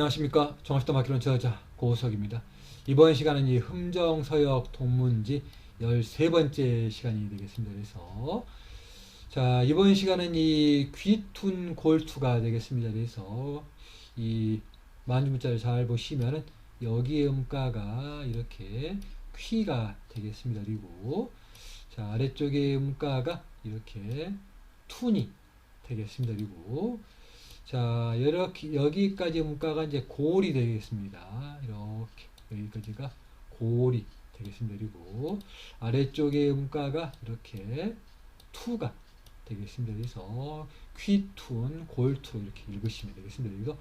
안녕하십니까 정합시다 마키론 저자 고석입니다. 이번 시간은 이 흠정서역 동문지 13번째 시간이 되겠습니다. 그래서 자 이번 시간은 이 귀툰 골투가 되겠습니다. 그래서 이 만주문자를 잘 보시면은 여기에 음가가 이렇게 퀴가 되겠습니다. 그리고 자 아래쪽에 음가가 이렇게 툰이 되겠습니다. 그리고 자, 이렇게 여기까지 문가가 이제 고리 되겠습니다. 이렇게 여기까지가 고리 되겠습니다. 그리고 아래쪽에 문가가 이렇게 투가 되겠습니다. 그래서 퀴툰 골투 이렇게 읽으시면 되겠습니다. 그래서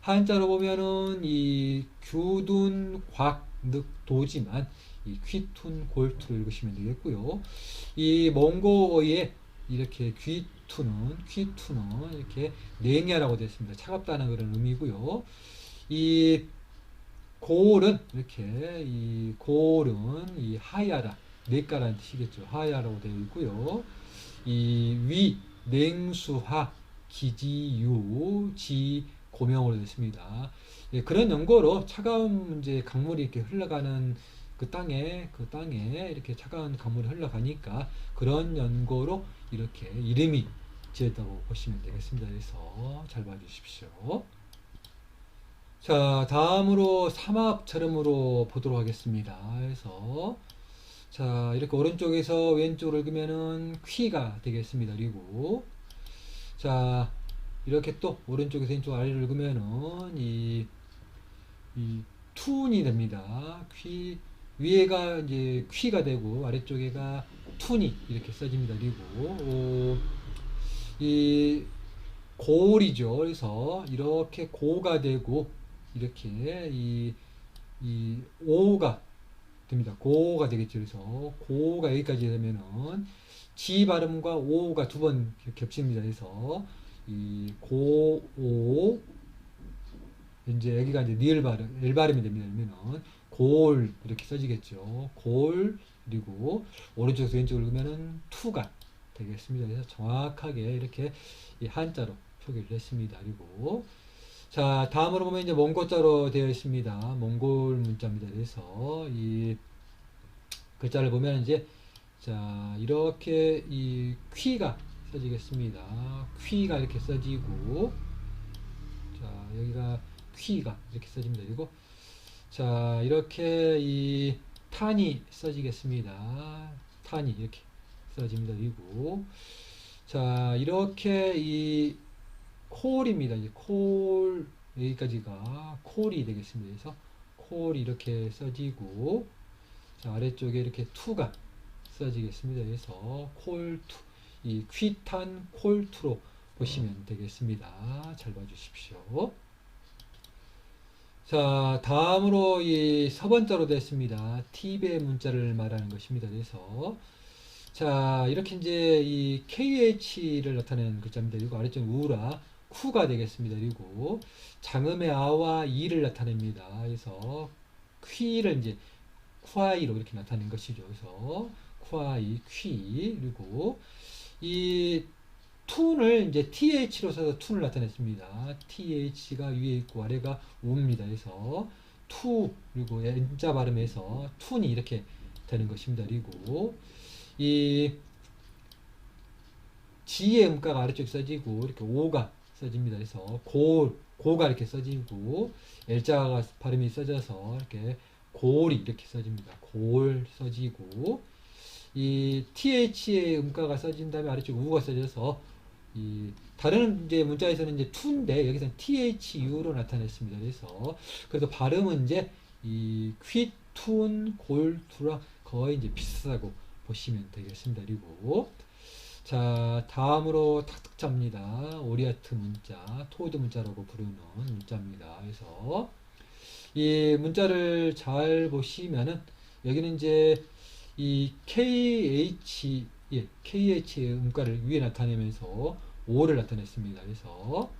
한자로 보면은 이 규둔 곽 늑 도지만 이 퀴툰 골투로 읽으시면 되겠고요. 이 몽고어의 이렇게 귀투는 귀투는 이렇게 냉야라고 되어 있습니다. 차갑다는 그런 의미고요. 이 골은 이렇게 이 골은 이 하야라 내가라는 뜻이겠죠. 하야라고 되어 있고요. 이 위 냉수하 기지유 지 고명으로 되어 있습니다. 예, 그런 연고로 차가운 이제 강물이 이렇게 흘러가는 그 땅에 그 땅에 이렇게 차가운 강물이 흘러가니까 그런 연고로 이렇게 이름이 지었다고 보시면 되겠습니다. 그래서 잘 봐주십시오. 자, 다음으로 삼합처럼으로 보도록 하겠습니다. 그래서 자, 이렇게 오른쪽에서 왼쪽으로 읽으면은 퀴가 되겠습니다. 그리고 자, 이렇게 또 오른쪽에서 왼쪽 아래로 읽으면은 이, 이 툰이 됩니다. 퀴, 위에가 이제 퀴가 되고 아래쪽에가 툰이 이렇게 써집니다. 그리고 오, 이 고울이죠. 그래서 이렇게 고가 되고 이렇게 이, 이 오가 됩니다. 고가 되겠죠. 그래서 고가 여기까지 되면은 지 발음과 오가 두 번 겹칩니다. 그래서 이 고오 이제 여기가 이제 니을 발음, 엘 발음이 됩니다. 그러면은 골 이렇게 써지겠죠. 골 그리고 오른쪽에서 왼쪽으로 그러면은 투가 되겠습니다. 그래서 정확하게 이렇게 이 한자로 표기를 했습니다. 그리고 자 다음으로 보면 이제 몽골자로 되어 있습니다. 몽골 문자입니다. 그래서 이 글자를 보면 이제 자 이렇게 이 퀴가 써지겠습니다. 퀴가 이렇게 써지고 자 여기가 퀴가 이렇게 써집니다. 그리고 자 이렇게 이 탄이 써지겠습니다. 탄이 이렇게 써집니다. 그리고 자 이렇게 이 콜입니다. 이제 콜 여기까지가 콜이 되겠습니다. 그래서 콜이 이렇게 써지고 자 아래쪽에 이렇게 투가 써지겠습니다. 그래서 콜투 이 퀴탄 콜투로 보시면 되겠습니다. 잘 봐주십시오. 자, 다음으로 이 서번자로 됐습니다. 팁의 문자를 말하는 것입니다. 그래서 자, 이렇게 이제 이 KH를 나타내는 글자입니다. 그리고 아래쪽 우라 쿠가 되겠습니다. 그리고 장음의 아와 이를 나타냅니다. 그래서 퀴를 이제 쿠아이로 이렇게 나타낸 것이죠. 그래서 쿠아이, 퀴 그리고 이 툰을 이제 th로 써서 툰을 나타냈습니다. th가 위에 있고 아래가 우입니다. 그래서 투 그리고 n자 발음에서 툰이 이렇게 되는 것입니다. 그리고 이 지의 음가가 아래쪽에 써지고 이렇게 오가 써집니다. 그래서 골 고가 이렇게 써지고 L자가 발음이 써져서 이렇게 골이 이렇게 써집니다. 골 써지고 이 th의 음가가 써진 다음에 아래쪽 우가 써져서 이 다른 이제 문자에서는 이제 투인데 여기서는 thu로 나타냈습니다. 그래서 그래서 발음은 이제 이 퀴툰 골투랑 거의 이제 비슷하고 보시면 되겠습니다. 그리고 자 다음으로 탁특자입니다. 오리아트 문자, 토드 문자라고 부르는 문자입니다. 그래서 이 문자를 잘 보시면은 여기는 이제 이 KH 예, KH의 음가를 위에 나타내면서 O를 나타냈습니다. 그래서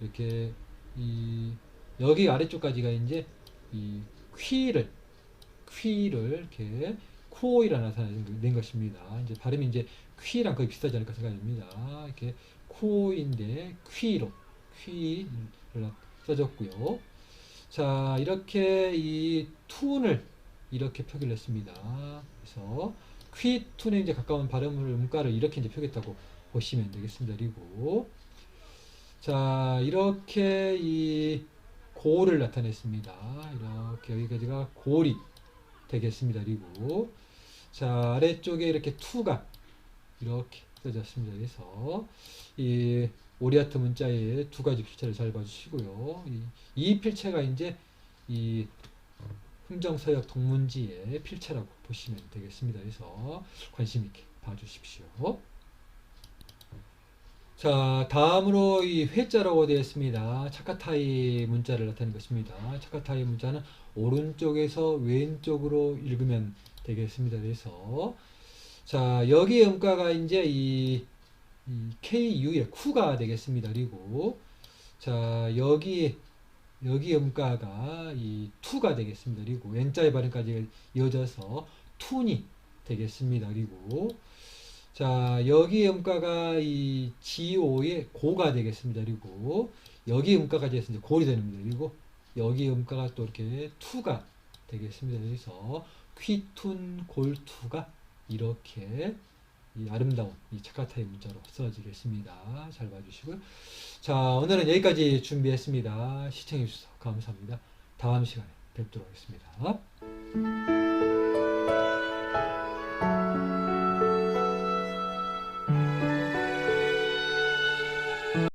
이렇게 이 여기 아래쪽까지가 이제 이 퀴를 퀴를 이렇게 코이라 나타낸 것입니다. 이제 발음이 이제 퀴랑 거의 비슷하지 않을까 생각됩니다. 이렇게 코인데 퀴로 퀴를 써졌고요. 자, 이렇게 이 툰을 이렇게 표기를 했습니다. 그래서 퀴툰에 이제 가까운 발음을 음가를 이렇게 이제 표기했다고 보시면 되겠습니다. 그리고 자, 이렇게 이 고를 나타냈습니다. 이렇게 여기까지가 골이 되겠습니다. 그리고 자, 아래쪽에 이렇게 투가 이렇게 써졌습니다. 그래서 이 오리아트 문자의 두 가지 필체를 잘 봐주시고요. 이, 이 필체가 이제 이 흥정서역 동문지의 필체라고 보시면 되겠습니다. 그래서 관심 있게 봐주십시오. 자, 다음으로 이 회자라고 되어 있습니다. 차카타이 문자를 나타낸 것입니다. 차카타이 문자는 오른쪽에서 왼쪽으로 읽으면 되겠습니다. 그래서 자, 여기 음가가 이제 이, 이 KU의 쿠가 되겠습니다. 그리고 자, 여기 여기 음가가 이 투가 되겠습니다. 그리고 왼자의 발음까지 이어져서 툰이 되겠습니다. 그리고 자, 여기 음가가 이 GO의 고가 되겠습니다. 그리고 여기 해서 이제 골이 됩니다. 그리고 여기 음가가 또 이렇게 투가 되겠습니다. 그래서 퀴툰 골투가 이렇게 이 아름다운 이 차카타의 문자로 써지겠습니다. 잘 봐주시고요. 자, 오늘은 여기까지 준비했습니다. 시청해주셔서 감사합니다. 다음 시간에 뵙도록 하겠습니다.